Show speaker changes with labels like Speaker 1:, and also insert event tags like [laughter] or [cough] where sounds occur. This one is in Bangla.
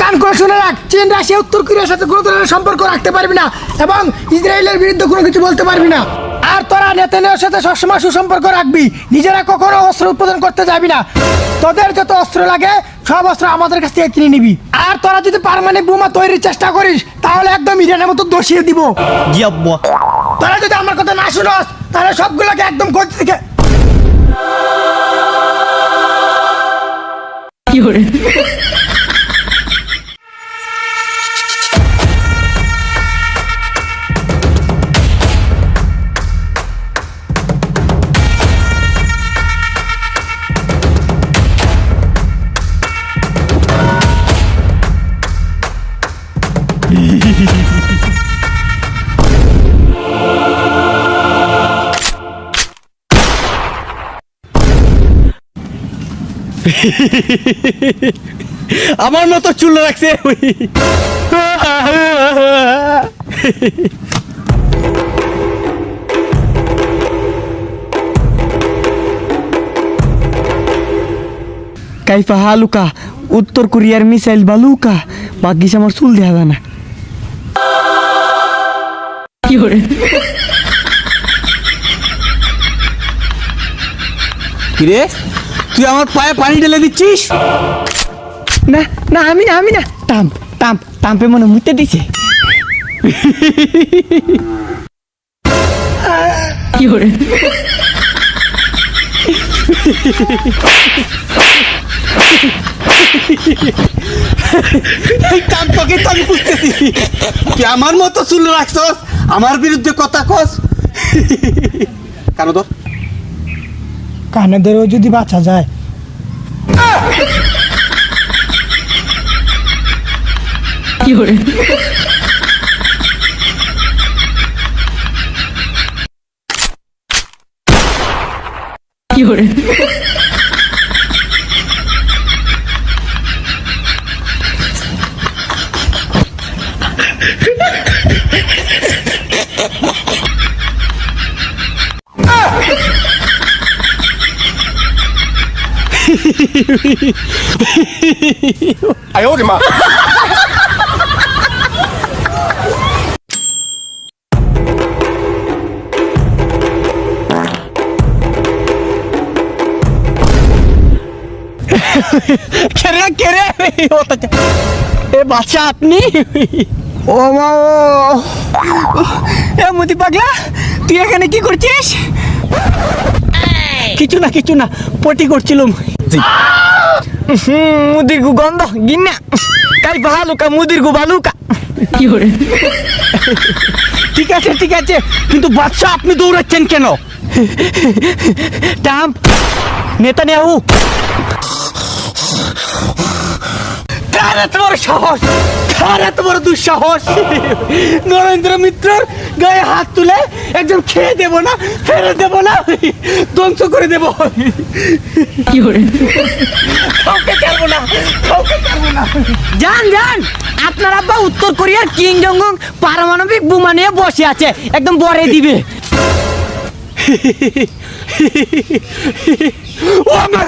Speaker 1: কান করে শুনে রাখ। চীন রাশিয়া উত্তর কোরিয়ার সাথে কোনো ধরনের সম্পর্ক রাখতে পারবি না এবং ইসরায়েলের বিরুদ্ধে কোনো কিছু বলতে পারবি না। আর তোরা নেতানিয়ার সাথে সবসময় সুসম্পর্ক রাখবি। নিজেরা কখনো অস্ত্র উৎপাদন করতে যাবি না। তোদের যত অস্ত্র লাগে সব অস্ত্র আমাদের কাছ থেকে কিনে নিবি। আর তোরা যদি পারমানেন্ট বোমা তৈরির চেষ্টা করিস তাহলে একদম ইরানের মতো দোষিয়ে দিব। তোরা যদি আমার কথা না শুনস তাহলে সবগুলোকে একদম গতি থেকে [laughs]
Speaker 2: আমার মতো চুল রাখছে। কাইফা হালুকা উত্তর কোরিয়ার মিসাইল বালুকা ভাগ্যিস আমার চুল দেওয়া যায় না। কিরে তুই আমার পায়ে পানি ঢেলে দিচ্ছিস? না না আমি না আমি না। টাম টাম টাম্পে মনে মুতে দিছে। এই টাম্পকে তো আমি বুঝতেছি তুই আমার মতো চুল রাখছস আমার বিরুদ্ধে কথা কস। কেন তোর
Speaker 1: কানে ধরেও যদি বাঁচা যায়।
Speaker 2: কেরে? কেরে? এ বাচ্চা আপনি? ও মা ও। এ মুদি পাগলা তুই এখানে কি করছিস? কিছু না কিছু না পটি করছিলাম। হুম, মুদির গু গন্ধ গিন্না। কাই ভালুকা মুদির গু ভালুকা ঠিক আছে ঠিক আছে কিন্তু বাচ্চা আপনি দৌড়াচ্ছেন কেন? টাম নেতা নেহু কার এত বড় সাহস? কার এত বড় দুঃসাহস? নরেন্দ্র মিত্রর গায়ে হাত তুলে একদম খেয়ে দেব না ফেলে দেব না ধ্বংস করে দেব। কাউকে ছাড়বো না কাউকে ছাড়বো না।
Speaker 3: যান যান। আপনার আব্বা উত্তর কোরিয়ার কিং জং পারমাণবিক বোমা নিয়ে বসে আছে। একদম বরে দিবে।
Speaker 2: ও আমার